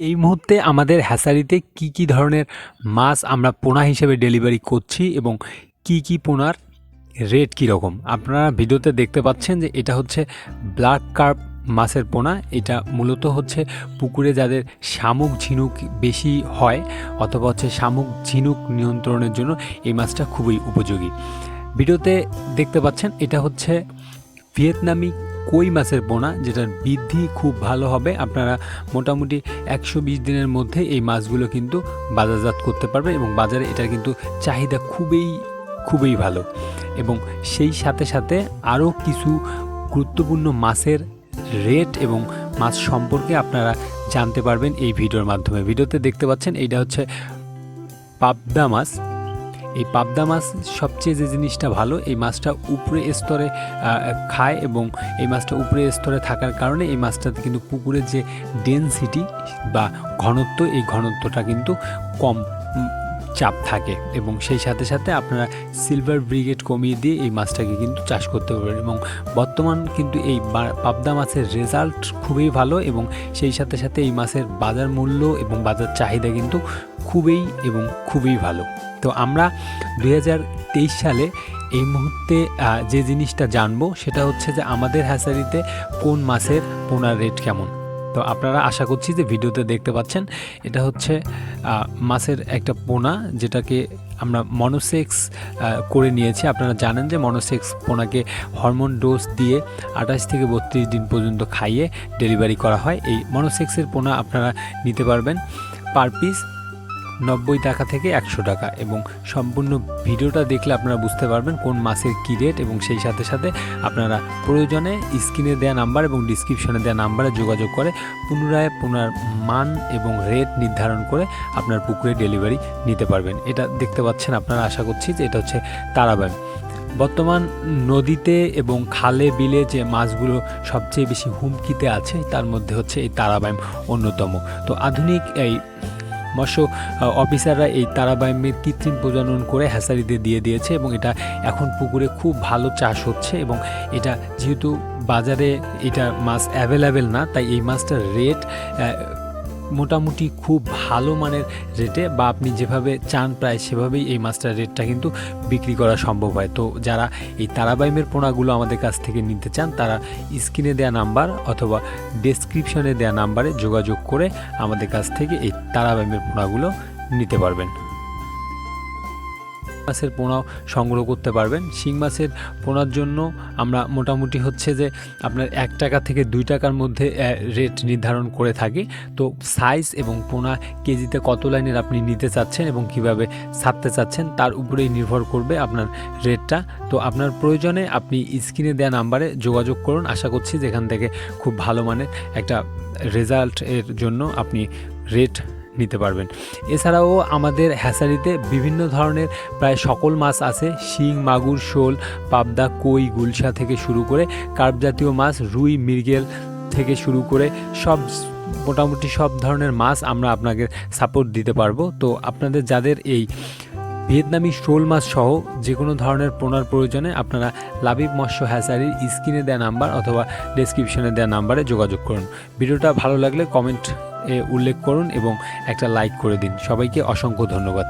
এই মুহূর্তে আমাদের হ্যাসারিতে কি কি ধরনের মাছ আমরা পোনা হিসেবে ডেলিভারি করছি এবং কি কি পোনার রেট কীরকম? আপনারা ভিডিওতে দেখতে পাচ্ছেন যে এটা হচ্ছে ব্ল্যাক কার্প মাছের পোনা। এটা মূলত হচ্ছে পুকুরে যাদের শামুক ঝিনুক বেশি হয় অথবা হচ্ছে শামুক ঝিনুক নিয়ন্ত্রণের জন্য এই মাছটা খুবই উপযোগী। ভিডিওতে দেখতে পাচ্ছেন এটা হচ্ছে ভিয়েতনামি কই মাছের পোনা, যেটার বৃদ্ধি খুব ভালো হবে, আপনারা মোটামুটি একশো বিশ দিনের মধ্যে এই মাছগুলো কিন্তু বাজারজাত করতে পারবেন এবং বাজারে এটার কিন্তু চাহিদা খুবই খুবই ভালো। এবং সেই সাথে সাথে আরও কিছু গুরুত্বপূর্ণ মাছের রেট এবং মাছ সম্পর্কে আপনারা জানতে পারবেন এই ভিডিওর মাধ্যমে। ভিডিওতে দেখতে পাচ্ছেন, এইটা হচ্ছে পাবদা মাছ। এই পাবদা মাছ, সবচেয়ে যে জিনিসটা ভালো, এই মাছটা উপরে স্তরে খায় এবং এই মাছটা উপরে স্তরে থাকার কারণে এই মাছটাতে কিন্তু পুকুরের যে ডেনসিটি বা ঘনত্ব, এই ঘনত্বটা কিন্তু কম চাপ থাকে এবং সেই সাথে সাথে আপনারা সিলভার ব্রিগেড কমিয়ে দিয়ে এই মাছটাকে কিন্তু চাষ করতে পারবেন এবং বর্তমান কিন্তু এই পাবদা মাছের রেজাল্ট খুবই ভালো এবং সেই সাথে সাথে এই মাছের বাজার মূল্য এবং বাজার চাহিদা কিন্তু খুবই এবং খুবই ভালো। তো আমরা দু হাজার তেইশ সালে এই মুহূর্তে যে জিনিসটা জানব সেটা হচ্ছে যে আমাদের হ্যাচারিতে কোন মাছের পোনার রেট কেমন। তো আপনারা আশা করছি যে ভিডিওতে দেখতে পাচ্ছেন, এটা হচ্ছে মাছের একটা পোনা যেটাকে আমরা মনোসেক্স করে নিয়েছি। আপনারা জানেন যে মনোসেক্স পোনাকে হরমোন ডোজ দিয়ে আঠাশ থেকে বত্রিশ দিন পর্যন্ত খাইয়ে ডেলিভারি করা হয়। এই মনোসেক্সের পোনা আপনারা নিতে পারবেন। পার পিস নব্বই টাকা থেকে একশো টাকা এবং সম্পূর্ণ ভিডিওটা দেখলে আপনারা বুঝতে পারবেন কোন মাছের কী রেট এবং সেই সাথে সাথে আপনারা প্রয়োজনে স্ক্রিনে দেওয়া নাম্বার এবং ডিসক্রিপশনে দেওয়া নাম্বারে যোগাযোগ করে পুনরায় পুনর মান এবং রেট নির্ধারণ করে আপনার পুকুরে ডেলিভারি নিতে পারবেন। এটা দেখতে পাচ্ছেন আপনারা, আশা করছি যে এটা হচ্ছে তারাবাইম বর্তমান নদীতে এবং খালে বিলে যে মাছগুলো সবচেয়ে বেশি হুমকিতে আছে, তার মধ্যে হচ্ছে এই তারাবাইম অন্যতম। তো আধুনিক এই মৎস্য অফিসাররা এই তারাবাইমের কৃত্রিম প্রজনন করে হ্যাসারিতে দিয়ে দিয়েছে এবং এটা এখন পুকুরে খুব ভালো চাষ হচ্ছে এবং এটা যেহেতু বাজারে এটা মাছ অ্যাভেলেবেল না, তাই এই মাছটার রেট মোটামুটি খুব ভালো মানের রেটে বা আপনি যেভাবে চান প্রায় সেভাবেই এই মাছটার রেটটা কিন্তু বিক্রি করা সম্ভব হয়। তো যারা এই তারাবাইমের পোনাগুলো আমাদের কাছ থেকে নিতে চান, তারা স্ক্রিনে দেওয়া নাম্বার অথবা ডেসক্রিপশনে দেওয়া নাম্বারে যোগাযোগ করে আমাদের কাছ থেকে এই তারাবাইমের পোনাগুলো নিতে পারবেন। মাছের পোনাও সংগ্রহ করতে পারবেন। শিং মাছের পোনার জন্য আমরা মোটামুটি হচ্ছে যে আপনার এক টাকা থেকে দুই টাকার মধ্যে রেট নির্ধারণ করে থাকি। তো সাইজ এবং পোনা কেজিতে কত লাইনের আপনি নিতে চাচ্ছেন এবং কীভাবে ছাড়তে চাচ্ছেন তার উপরেই নির্ভর করবে আপনার রেটটা তো আপনার প্রয়োজনে আপনি স্ক্রিনে দেওয়া নাম্বারে যোগাযোগ করুন। আশা করছি যেখান থেকে খুব ভালো মানের একটা রেজাল্ট এর জন্য আপনি রেট নিতে পারবেন। এছাড়াও আমাদের হ্যাসারিতে বিভিন্ন ধরনের প্রায় সকল মাছ আছে। শিং, মাগুর, শোল, পাবদা, কই, গুলশা থেকে শুরু করে কার্প জাতীয় মাছ, রুই, মৃগেল থেকে শুরু করে সব মোটামুটি সব ধরনের মাছ আমরা আপনাকে সাপোর্ট দিতে পারব। তো আপনাদের যাদের এই ভিয়েতনামি শোল মাছ সহ যে কোনো ধরনের পোনার প্রয়োজনে আপনারা লাবিব মৎস্য হ্যাচারির স্ক্রিনে দেওয়া নাম্বার অথবা ডেসক্রিপশনে দেওয়া নাম্বারে যোগাযোগ করুন। ভিডিওটা ভালো লাগলে কমেন্ট এ উল্লেখ করুন এবং একটা লাইক করে দিন। সবাইকে অসংখ্য ধন্যবাদ।